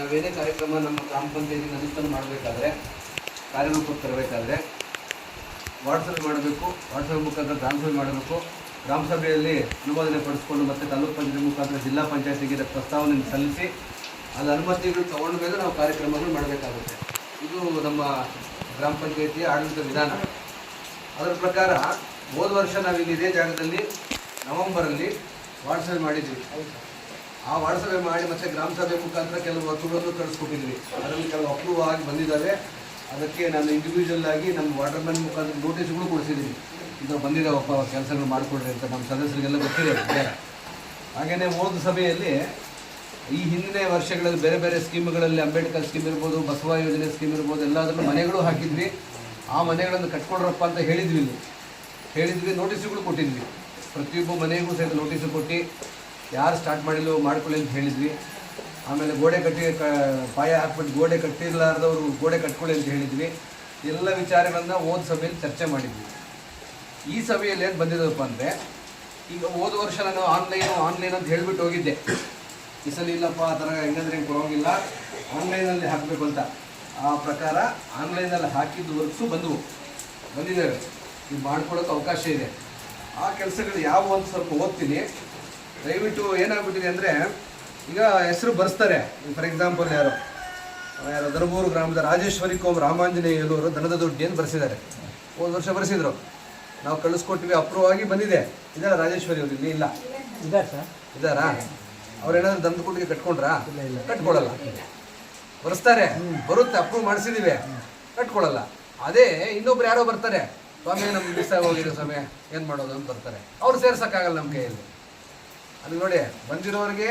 ನಾವೇನೇ ಕಾರ್ಯಕ್ರಮ ನಮ್ಮ ಗ್ರಾಮ ಪಂಚಾಯತಿಗೆ ಅನುಷ್ಠಾನ ಮಾಡಬೇಕಾದ್ರೆ ಕಾರ್ಯರೂಪಕ್ಕೆ ತರಬೇಕಾದ್ರೆ ವಾಟ್ಸಪ್ ಮಾಡಬೇಕು, ವಾಟ್ಸಪ್ ಮುಖಾಂತರ ಗ್ರಾಮ ಸಭೆ ಮಾಡಬೇಕು. ಗ್ರಾಮ ಸಭೆಯಲ್ಲಿ ಅನುಮೋದನೆ ಪಡಿಸ್ಕೊಂಡು ಮತ್ತೆ ತಾಲೂಕು ಪಂಚಾಯತ್ ಮುಖಾಂತರ ಜಿಲ್ಲಾ ಪಂಚಾಯತಿಗೆ ಪ್ರಸ್ತಾವನೆ ಸಲ್ಲಿಸಿ ಅದು ಅನುಮತಿಗಳು ತಗೊಂಡ ಮೇಲೆ ನಾವು ಕಾರ್ಯಕ್ರಮಗಳು ಮಾಡಬೇಕಾಗುತ್ತೆ. ಇದು ನಮ್ಮ ಗ್ರಾಮ ಪಂಚಾಯತಿಯ ಆಡಳಿತ ವಿಧಾನ. ಅದರ ಪ್ರಕಾರ ಹೋದ ವರ್ಷ ನಾವು ಇಲ್ಲಿ ಇದೇ ಜಾಗದಲ್ಲಿ ನವೆಂಬರಲ್ಲಿ ವಾಟ್ಸಪ್ ಮಾಡಿದ್ವಿ. ಆ ವಾಟ್ಸಪ್ ಮಾಡಿ ಮತ್ತೆ ಗ್ರಾಮ ಸಭೆ ಮುಖಾಂತರ ಕೆಲವು ವಸ್ತುಗಳನ್ನು ತರಿಸ್ಕೊಟ್ಟಿದ್ವಿ ಅದರಲ್ಲಿ ಕೆಲವು ಅಪ್ರೂವ್ ಆಗಿ ಬಂದಿದ್ದಾವೆ. ಅದಕ್ಕೆ ನಾನು ಇಂಡಿವಿಜುವಲ್ ಆಗಿ ನಮ್ಮ ವಾಟರ್ ಮ್ಯಾನ್ ಮುಖಾಂತರ ನೋಟಿಸ್ಗಳು ಕೊಡಿಸಿದ್ದೀನಿ. ಇದು ಬಂದಿದ್ದಾವಪ್ಪ ಕೆಲಸಗಳು ಮಾಡಿಕೊಡ್ರಿ ಅಂತ ನಮ್ಮ ಸದಸ್ಯರಿಗೆಲ್ಲ ಗೊತ್ತಿದೆ ಹಾಗೆಯೇ ಹೋದ ಸಭೆಯಲ್ಲಿ ಈ ಹಿಂದಿನ ವರ್ಷಗಳಲ್ಲಿ ಬೇರೆ ಬೇರೆ ಸ್ಕೀಮ್ಗಳಲ್ಲಿ ಅಂಬೇಡ್ಕರ್ ಸ್ಕೀಮ್ ಇರ್ಬೋದು, ಬಸವ ಯೋಜನೆ ಸ್ಕೀಮ್ ಇರ್ಬೋದು ಎಲ್ಲದರಲ್ಲೂ ಮನೆಗಳು ಹಾಕಿದ್ವಿ. ಆ ಮನೆಗಳನ್ನು ಕಟ್ಕೊಡ್ರಪ್ಪ ಅಂತ ಹೇಳಿದ್ವಿ ಹೇಳಿದ್ವಿ ನೋಟಿಸ್ಗಳು ಕೊಟ್ಟಿದ್ವಿ. ಪ್ರತಿಯೊಬ್ಬ ಮನೆಗೂ ಸಹಿತ ನೋಟಿಸ್ ಕೊಟ್ಟು ಯಾರು ಸ್ಟಾರ್ಟ್ ಮಾಡಿಲ್ಲ ಮಾಡ್ಕೊಳ್ಳಿ ಅಂತ ಹೇಳಿದ್ವಿ. ಆಮೇಲೆ ಗೋಡೆ ಕಟ್ಟಿ ಕ, ಪಾಯ ಹಾಕ್ಬಿಟ್ಟು ಗೋಡೆ ಕಟ್ಟಿರ್ಲಾರ್ದವರು ಗೋಡೆ ಕಟ್ಕೊಳ್ಳಿ ಅಂತ ಹೇಳಿದ್ವಿ. ಎಲ್ಲ ವಿಚಾರಗಳನ್ನು ಓದ್ ಸಭೆಯಲ್ಲಿ ಚರ್ಚೆ ಮಾಡಿದ್ವಿ. ಈ ಸಭೆಯಲ್ಲಿ ಏನು ಬಂದಿದ್ದಪ್ಪ ಅಂದರೆ, ಈಗ ಹೋದ ವರ್ಷ ನಾನು ಆನ್ಲೈನು ಆನ್ಲೈನ್ ಅಂತ ಹೇಳ್ಬಿಟ್ಟು ಹೋಗಿದ್ದೆ. ಈ ಇಲ್ಲಪ್ಪ, ಆ ಥರ ಹೆಂಗಂದ್ರೆ ಹೆಂಗೆ ಕೊಡೋಂಗಿಲ್ಲ ಆನ್ಲೈನಲ್ಲಿ ಹಾಕಬೇಕು ಅಂತ. ಆ ಪ್ರಕಾರ ಆನ್ಲೈನಲ್ಲಿ ಹಾಕಿದ್ದು ವರ್ಕ್ಸು ಬಂದವು. ಬಂದಿದ್ದಾವೆ ಇದು ಮಾಡ್ಕೊಳ್ಳೋಕೆ ಅವಕಾಶ ಇದೆ. ಆ ಕೆಲಸಗಳು ಯಾವ ಒಂದು ಸ್ವಲ್ಪ ಓದ್ತೀನಿ. ದಯವಿಟ್ಟು ಏನಾಗ್ಬಿಟ್ಟಿದೆ ಅಂದರೆ ಈಗ ಹೆಸರು ಬರ್ಸ್ತಾರೆ. ಫಾರ್ ಎಕ್ಸಾಂಪಲ್ ಯಾರು? ಯಾರು? ದರ್ಬೂರು ಗ್ರಾಮದ ರಾಜೇಶ್ವರಿ ಕೋಮ್ ರಾಮಾಂಜನೇಯಲ್ಲೂರು ದನದ ದುಡ್ಡಿ ಅಂತ ಬರೆಸಿದ್ದಾರೆ. ಹೋದ ವರ್ಷ ಬರೆಸಿದ್ರು. ನಾವು ಕಳಿಸ್ಕೊಟ್ಟಿವಿ ಅಪ್ರೂವ್ ಆಗಿ ಬಂದಿದೆ. ಇದಾರ ರಾಜೇಶ್ವರಿ ಅವರು ಇಲ್ಲಿ? ಇಲ್ಲ. ಇದ್ದಾರೆ ಅವ್ರೇನಾದ್ರು ದನದ ಕುಟ್ಟಿಗೆ ಕಟ್ಕೊಂಡ್ರಾ? ಕಟ್ಕೊಳಲ್ಲ. ಬರ್ಸ್ತಾರೆ. ಬರುತ್ತೆ ಅಪ್ರೂವ್ ಮಾಡಿಸಿದೀವಿ. ಕಟ್ಕೊಳಲ್ಲ. ಅದೇ ಇನ್ನೊಬ್ರು ಯಾರೋ ಬರ್ತಾರೆ. ಸ್ವಾಮಿ ನಮ್ಗೆ ಮಿಸ್ ಆಗಿ ಹೋಗಿರೋ ಸ್ವಾಮಿ ಏನು ಮಾಡೋದು ಅಂತ ಬರ್ತಾರೆ. ಅವ್ರು ಸೇರ್ಸೋಕ್ಕಾಗಲ್ಲ ನಮ್ಮ ಕೈಯಲ್ಲಿ. ಅದು ನೋಡಿ, ಬಂದಿರೋರಿಗೆ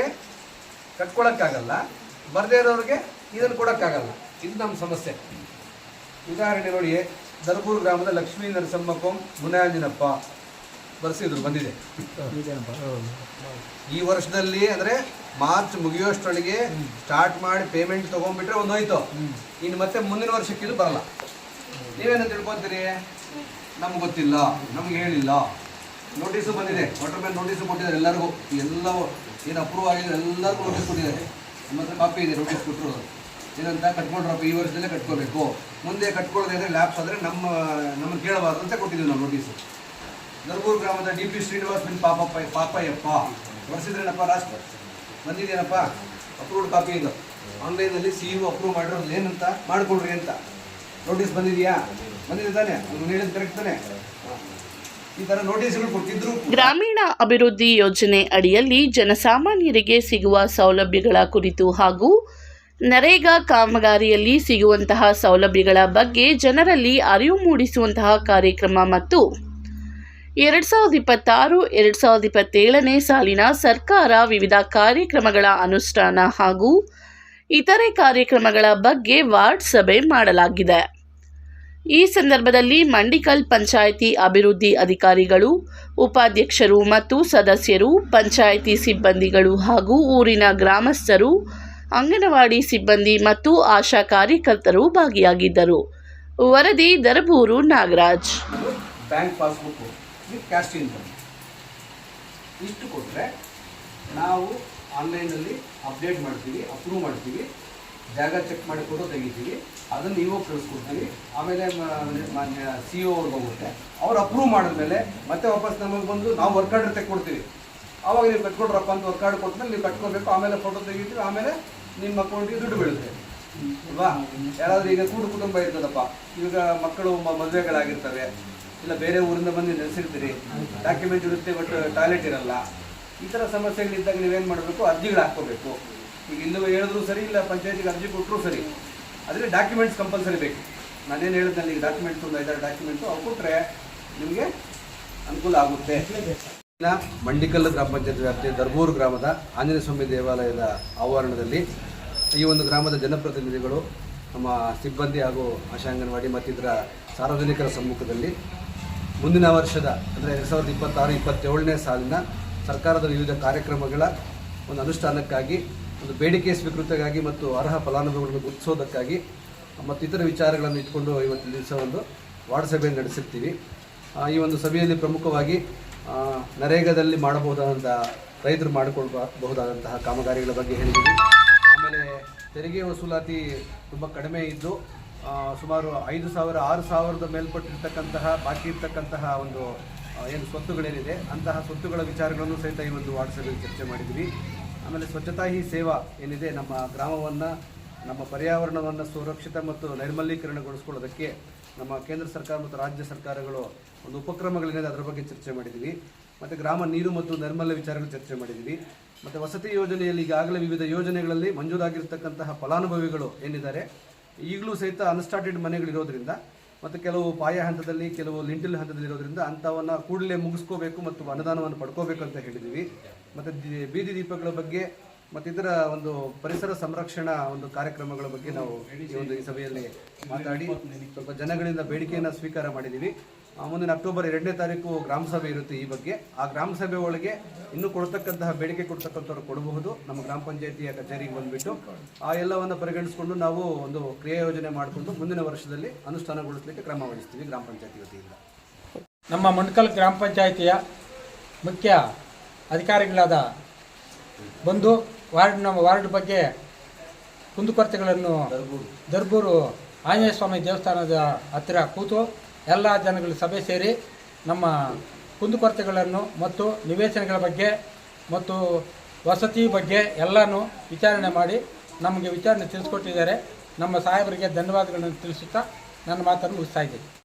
ಕಟ್ಕೊಳಕ್ಕಾಗಲ್ಲ, ಬರದೇ ಇರೋರಿಗೆ ಇದನ್ನು ಕೊಡೋಕ್ಕಾಗಲ್ಲ. ಇದು ನಮ್ಮ ಸಮಸ್ಯೆ. ಉದಾಹರಣೆ ನೋಡಿ ದರ್ಬೂರು ಗ್ರಾಮದ ಲಕ್ಷ್ಮೀ ನರಸಮ್ಮಕ್ಕಂ ಮುನಾಂಜನಪ್ಪ ಬರ್ಸಿದ್ರು, ಬಂದಿದೆ. ಈ ವರ್ಷದಲ್ಲಿ ಅಂದ್ರೆ ಮಾರ್ಚ್ ಮುಗಿಯೋಷ್ಟೊಳಗೆ ಸ್ಟಾರ್ಟ್ ಮಾಡಿ ಪೇಮೆಂಟ್ ತಗೊಂಡ್ಬಿಟ್ರೆ ಒಂದು ಹೋಯ್ತು. ಇನ್ನು ಮತ್ತೆ ಮುಂದಿನ ವರ್ಷಕ್ಕೆ ಇದು ಬರಲ್ಲ. ನೀವೇನು ತಿಳ್ಕೊತೀರಿ? ನಮ್ಗೆ ಗೊತ್ತಿಲ್ಲ, ನಮ್ಗೆ ಹೇಳಿಲ್ಲ. ನೋಟಿಸು ಬಂದಿದೆ. ವಾಟರ್ ಮ್ಯಾನ್ ನೋಟಿಸು ಕೊಟ್ಟಿದ್ದಾರೆ ಎಲ್ಲರಿಗೂ. ಎಲ್ಲವೂ ಏನು ಅಪ್ರೂವ್ ಆಗಿದೆ ಎಲ್ಲರಿಗೂ ನೋಟಿಸ್ ಕೊಟ್ಟಿದ್ದಾರೆ. ನಮ್ಮ ಹತ್ರ ಕಾಪಿ ಇದೆ ನೋಟಿಸ್ ಕೊಟ್ಟರು ಏನಂತ ಕಟ್ಕೊಂಡ್ರಪ್ಪ ಈ ವರ್ಷದಲ್ಲೇ ಕಟ್ಕೋಬೇಕು. ಮುಂದೆ ಕಟ್ಕೊಳ್ಳೋದೇ ಅಂದರೆ ಲ್ಯಾಪ್ಸ್ ಆದರೆ ನಮ್ಮ ನಮ್ಮ ಕೇಳಬಾರ್ದು ಅಂತ ಕೊಟ್ಟಿದ್ದೀವಿ ನಾವು ನೋಟಿಸು ನರಗೂರು ಗ್ರಾಮದ ಡಿ ಪಿ ಶ್ರೀನಿವಾಸ್ ಬಿನ್ ಪಾಪಪ್ಪ, ಪಾಪಯ್ಯಪ್ಪ. ಬರ್ಸಿದ್ರೇನಪ್ಪ ರಾಷ್ಟ್ರ ಬಂದಿದ್ದೇನಪ್ಪ ಅಪ್ರೂವ್ಡ್ ಕಾಪಿ ಇದು. ಆನ್ಲೈನಲ್ಲಿ ಸಿ ಯು ಅಪ್ರೂವ್ ಮಾಡಿರೋದು ಏನಂತ? ಮಾಡ್ಕೊಳ್ರಿ ಅಂತ. ನೋಟಿಸ್ ಬಂದಿದೆಯಾ? ಬಂದಿದೆ ತಾನೆ? ಹೇಳಿದ್ ಕರೆಕ್ಟ್ ತಾನೆ? ಗ್ರಾಮೀಣ ಅಭಿವೃದ್ಧಿ ಯೋಜನೆ ಅಡಿಯಲ್ಲಿ ಜನಸಾಮಾನ್ಯರಿಗೆ ಸಿಗುವ ಸೌಲಭ್ಯಗಳ ಕುರಿತು ಹಾಗೂ ನರೇಗಾ ಕಾಮಗಾರಿಯಲ್ಲಿ ಸಿಗುವಂತಹ ಸೌಲಭ್ಯಗಳ ಬಗ್ಗೆ ಜನರಲ್ಲಿ ಅರಿವು ಮೂಡಿಸುವಂತಹ ಕಾರ್ಯಕ್ರಮ ಮತ್ತು ಎರಡು ಸಾವಿರದ ಇಪ್ಪತ್ತಾರು, ಎರಡು ಸಾವಿರದ ಇಪ್ಪತ್ತೇಳನೇ ಸಾಲಿನ ಸರ್ಕಾರ ವಿವಿಧ ಕಾರ್ಯಕ್ರಮಗಳ ಅನುಷ್ಠಾನ ಹಾಗೂ ಇತರೆ ಕಾರ್ಯಕ್ರಮಗಳ ಬಗ್ಗೆ ವಾರ್ಡ್ ಸಭೆ ಮಾಡಲಾಗಿದೆ. ಈ ಸಂದರ್ಭದಲ್ಲಿ ಮಂಡಿಕಲ್ ಪಂಚಾಯಿತಿ ಅಭಿವೃದ್ಧಿ ಅಧಿಕಾರಿಗಳು, ಉಪಾಧ್ಯಕ್ಷರು ಮತ್ತು ಸದಸ್ಯರು, ಪಂಚಾಯಿತಿ ಸಿಬ್ಬಂದಿಗಳು ಹಾಗೂ ಊರಿನ ಗ್ರಾಮಸ್ಥರು, ಅಂಗನವಾಡಿ ಸಿಬ್ಬಂದಿ ಮತ್ತು ಆಶಾ ಕಾರ್ಯಕರ್ತರು ಭಾಗಿಯಾಗಿದ್ದರು. ವರದಿ Daraburu Nagaraj. Bank passbook income ಇಷ್ಟು ಕೊಟ್ಟರೆ ನಾವು ಆನ್ಲೈನಲ್ಲಿ ಅಪ್ಡೇಟ್ ಮಾಡ್ತೀವಿ, ಅಪ್ರೂವ್ ಮಾಡ್ತೀವಿ. ಜಾಗ ಚೆಕ್ ಮಾಡಿ ಫೋಟೋ ತೆಗಿತೀವಿ. ಅದನ್ನು ನೀವು ಕಳಿಸ್ಕೊಡ್ತೀವಿ. ಆಮೇಲೆ ಮಾನ್ಯ ಸಿ ಇ ಅವ್ರಿಗೆ ಹೋಗುತ್ತೆ ಅವ್ರು ಅಪ್ರೂವ್ ಮಾಡಿದ್ಮೇಲೆ ಮತ್ತೆ ವಾಪಸ್ ನಮಗೆ ಬಂದು ನಾವು ವರ್ಕ್ ಆರ್ಡರ್ ತೆಕ್ಕೊಡ್ತೀವಿ. ಆವಾಗ ನೀವು ಕಟ್ಕೊಡ್ರಪ್ಪ ಅಂತ ವರ್ಕ್ ಆರ್ಡರ್ ಕೊಟ್ಮೇಲೆ ನೀವು ಕಟ್ಕೊಬೇಕು, ಆಮೇಲೆ ಫೋಟೋ ತೆಗಿತೀವಿ, ಆಮೇಲೆ ನಿಮ್ಮ ಅಕೌಂಟಿಗೆ ದುಡ್ಡು ಬೀಳುತ್ತೆ. ಅಲ್ವಾ? ಯಾರಾದರೂ ಈಗ ಕೂಡು ಕುಟುಂಬ ಇರ್ತದಪ್ಪ, ಈಗ ಮಕ್ಕಳು ಮದುವೆಗಳಾಗಿರ್ತವೆ, ಇಲ್ಲ ಬೇರೆ ಊರಿಂದ ಬಂದು ನೆಲೆಸಿರ್ತೀರಿ ಡಾಕ್ಯುಮೆಂಟ್ ಇರುತ್ತೆ ಬಟ್ ಟಾಯ್ಲೆಟ್ ಇರಲ್ಲ, ಈ ಥರ ಸಮಸ್ಯೆಗಳಿದ್ದಾಗ ನೀವೇನು ಮಾಡಬೇಕು? ಅರ್ಜಿಗಳು ಹಾಕ್ಕೋಬೇಕು. ಈಗ ಇಲ್ಲೂ ಹೇಳಿದ್ರು ಸರಿ, ಇಲ್ಲ ಪಂಚಾಯತಿಗೆ ಅರ್ಜಿ ಕೊಟ್ಟರು ಸರಿ. ಆದರೆ ಡಾಕ್ಯುಮೆಂಟ್ಸ್ ಕಂಪಲ್ಸರಿ ಬೇಕು. ನಾನೇನು ಹೇಳಿದ್ನಲ್ಲಿ, ಈಗ ಡಾಕ್ಯುಮೆಂಟ್ಸ್ ಒಂದು ಐದಾರು ಡಾಕ್ಯುಮೆಂಟ್ಸು ಅವು ಕೊಟ್ಟರೆ ನಿಮಗೆ ಅನುಕೂಲ ಆಗುತ್ತೆ. ಮಂಡಿಕಲ್ ಗ್ರಾಮ ಪಂಚಾಯತ್ ವ್ಯಾಪ್ತಿಯ ದರ್ಬೂರು ಗ್ರಾಮದ ಆಂಜನೇಯ ಸ್ವಾಮಿ ದೇವಾಲಯದ ಆವರಣದಲ್ಲಿ ಈ ಒಂದು ಗ್ರಾಮದ ಜನಪ್ರತಿನಿಧಿಗಳು, ನಮ್ಮ ಸಿಬ್ಬಂದಿ ಹಾಗೂ ಆಶಾ ಅಂಗನವಾಡಿ ಮತ್ತಿತರ ಸಾರ್ವಜನಿಕರ ಸಮ್ಮುಖದಲ್ಲಿ ಮುಂದಿನ ವರ್ಷದ, ಅಂದರೆ ಎರಡು ಸಾವಿರದ ಇಪ್ಪತ್ತಾರು, ಇಪ್ಪತ್ತೇಳನೇ ಸಾಲಿನ ಸರ್ಕಾರದ ವಿವಿಧ ಕಾರ್ಯಕ್ರಮಗಳ ಒಂದು ಅನುಷ್ಠಾನಕ್ಕಾಗಿ ಒಂದು ಬೇಡಿಕೆ ಸ್ವೀಕೃತಿಗಾಗಿ ಮತ್ತು ಅರ್ಹ ಫಲಾನುಭವಿಗಳನ್ನು ಗುರುತಿಸೋದಕ್ಕಾಗಿ ಮತ್ತು ಇತರ ವಿಚಾರಗಳನ್ನು ಇಟ್ಕೊಂಡು ಇವತ್ತಿನ ದಿವಸ ಒಂದು ವಾರ್ಡ್ ಸಭೆಯನ್ನು ನಡೆಸಿರ್ತೀವಿ ಈ ಒಂದು ಸಭೆಯಲ್ಲಿ ಪ್ರಮುಖವಾಗಿ ನರೇಗಾದಲ್ಲಿ ಮಾಡಬಹುದಾದಂಥ ರೈತರು ಮಾಡಿಕೊಳ್ಬಹುದಾದಂತಹ ಕಾಮಗಾರಿಗಳ ಬಗ್ಗೆ ಹೇಳಿದ್ದೀವಿ. ಆಮೇಲೆ ತೆರಿಗೆ ವಸೂಲಾತಿ ತುಂಬ ಕಡಿಮೆ ಇದ್ದು ಸುಮಾರು ಐದು ಸಾವಿರ, ಆರು ಸಾವಿರದ ಮೇಲ್ಪಟ್ಟಿರ್ತಕ್ಕಂತಹ, ಬಾಕಿ ಇರ್ತಕ್ಕಂತಹ ಒಂದು ಏನು ಸ್ವತ್ತುಗಳೇನಿದೆ, ಅಂತಹ ಸ್ವತ್ತುಗಳ ವಿಚಾರಗಳನ್ನು ಸಹಿತ ಈ ಒಂದು ವಾಟ್ಸಲ್ಲಿ ಚರ್ಚೆ ಮಾಡಿದ್ವಿ ಆಮೇಲೆ ಸ್ವಚ್ಛತಾ ಹಿ ಸೇವಾ ಏನಿದೆ ನಮ್ಮ ಗ್ರಾಮವನ್ನು, ನಮ್ಮ ಪರ್ಯಾವರಣವನ್ನು ಸುರಕ್ಷಿತ ಮತ್ತು ನೈರ್ಮಲೀಕರಣಗೊಳಿಸ್ಕೊಳ್ಳೋದಕ್ಕೆ ನಮ್ಮ ಕೇಂದ್ರ ಸರ್ಕಾರ ಮತ್ತು ರಾಜ್ಯ ಸರ್ಕಾರಗಳು ಒಂದು ಉಪಕ್ರಮಗಳೇನಿದೆ ಅದರ ಬಗ್ಗೆ ಚರ್ಚೆ ಮಾಡಿದ್ದೀವಿ ಮತ್ತು ಗ್ರಾಮ ನೀರು ಮತ್ತು ನೈರ್ಮಲ್ಯ ವಿಚಾರಗಳು ಚರ್ಚೆ ಮಾಡಿದ್ದೀವಿ ಮತ್ತು ವಸತಿ ಯೋಜನೆಯಲ್ಲಿ ಈಗಾಗಲೇ ವಿವಿಧ ಯೋಜನೆಗಳಲ್ಲಿ ಮಂಜೂರಾಗಿರ್ತಕ್ಕಂತಹ ಫಲಾನುಭವಿಗಳು ಏನಿದ್ದಾರೆ, ಈಗಲೂ ಸಹಿತ ಅನ್ಸ್ಟಾರ್ಟೆಡ್ ಮನೆಗಳಿರೋದ್ರಿಂದ ಮತ್ತು ಕೆಲವು ಪಾಯ ಹಂತದಲ್ಲಿ, ಕೆಲವು ಲಿಂಟಿಲ್ ಹಂತದಲ್ಲಿ ಇರೋದ್ರಿಂದ ಅಂಥವನ್ನು ಕೂಡಲೇ ಮುಗಿಸ್ಕೋಬೇಕು ಮತ್ತು ಅನುದಾನವನ್ನು ಪಡ್ಕೋಬೇಕು ಅಂತ ಹೇಳಿದ್ದೀವಿ. ಮತ್ತು ಬೀದಿ ದೀಪಗಳ ಬಗ್ಗೆ ಮತ್ತು ಇದರ ಒಂದು ಪರಿಸರ ಸಂರಕ್ಷಣಾ ಒಂದು ಕಾರ್ಯಕ್ರಮಗಳ ಬಗ್ಗೆ ನಾವು ಈ ಒಂದು ಈ ಸಭೆಯಲ್ಲಿ ಮಾತಾಡಿ, ಸ್ವಲ್ಪ ಜನಗಳಿಂದ ಬೇಡಿಕೆಯನ್ನು ಸ್ವೀಕಾರ ಮಾಡಿದ್ದೀವಿ. ಮುಂದಿನ ಅಕ್ಟೋಬರ್ ಎರಡನೇ ತಾರೀಕು ಗ್ರಾಮ ಸಭೆ ಇರುತ್ತೆ ಈ ಬಗ್ಗೆ. ಆ ಗ್ರಾಮ ಸಭೆ ಒಳಗೆ ಇನ್ನೂ ಕೊಡ್ತಕ್ಕಂತಹ ಬೇಡಿಕೆ ಕೊಡ್ತಕ್ಕಂಥವ್ರು ಕೊಡಬಹುದು. ನಮ್ಮ ಗ್ರಾಮ ಪಂಚಾಯತಿಯ ಕಚೇರಿಗೆ ಬಂದುಬಿಟ್ಟು ಆ ಎಲ್ಲವನ್ನು ಪರಿಗಣಿಸಿಕೊಂಡು ನಾವು ಒಂದು ಕ್ರಿಯಾ ಯೋಜನೆ ಮಾಡಿಕೊಂಡು ಮುಂದಿನ ವರ್ಷದಲ್ಲಿ ಅನುಷ್ಠಾನಗೊಳಿಸಲಿಕ್ಕೆ ಕ್ರಮ ವಹಿಸ್ತೀವಿ ಗ್ರಾಮ ಪಂಚಾಯತಿ ವತಿಯಿಂದ. ನಮ್ಮ ಮಣ್ಕಲ್ ಗ್ರಾಮ ಪಂಚಾಯಿತಿಯ ಮುಖ್ಯ ಅಧಿಕಾರಿಗಳಾದ ಬಂದು ವಾರ್ಡ್ ನಮ್ಮ ವಾರ್ಡ್ ಬಗ್ಗೆ ಕುಂದುಕೊರತೆಗಳನ್ನು ದರ್ಬೂರು ಆಂಜನೇಯ ಸ್ವಾಮಿ ದೇವಸ್ಥಾನದ ಹತ್ತಿರ ಕೂತು ಎಲ್ಲ ಜನಗಳು ಸಭೆ ಸೇರಿ ನಮ್ಮ ಕುಂದುಕೊರತೆಗಳನ್ನು ಮತ್ತು ನಿವೇಶನಗಳ ಬಗ್ಗೆ ಮತ್ತು ವಸತಿ ಬಗ್ಗೆ ಎಲ್ಲನೂ ವಿಚಾರಣೆ ಮಾಡಿ ನಮಗೆ ವಿಚಾರಣೆ ತಿಳಿಸ್ಕೊಟ್ಟಿದ್ದಾರೆ. ನಮ್ಮ ಸಾಹೇಬರಿಗೆ ಧನ್ಯವಾದಗಳನ್ನು ತಿಳಿಸುತ್ತಾ ನನ್ನ ಮಾತನ್ನು ಮುಗಿಸ್ತಾ ಇದ್ದೀನಿ.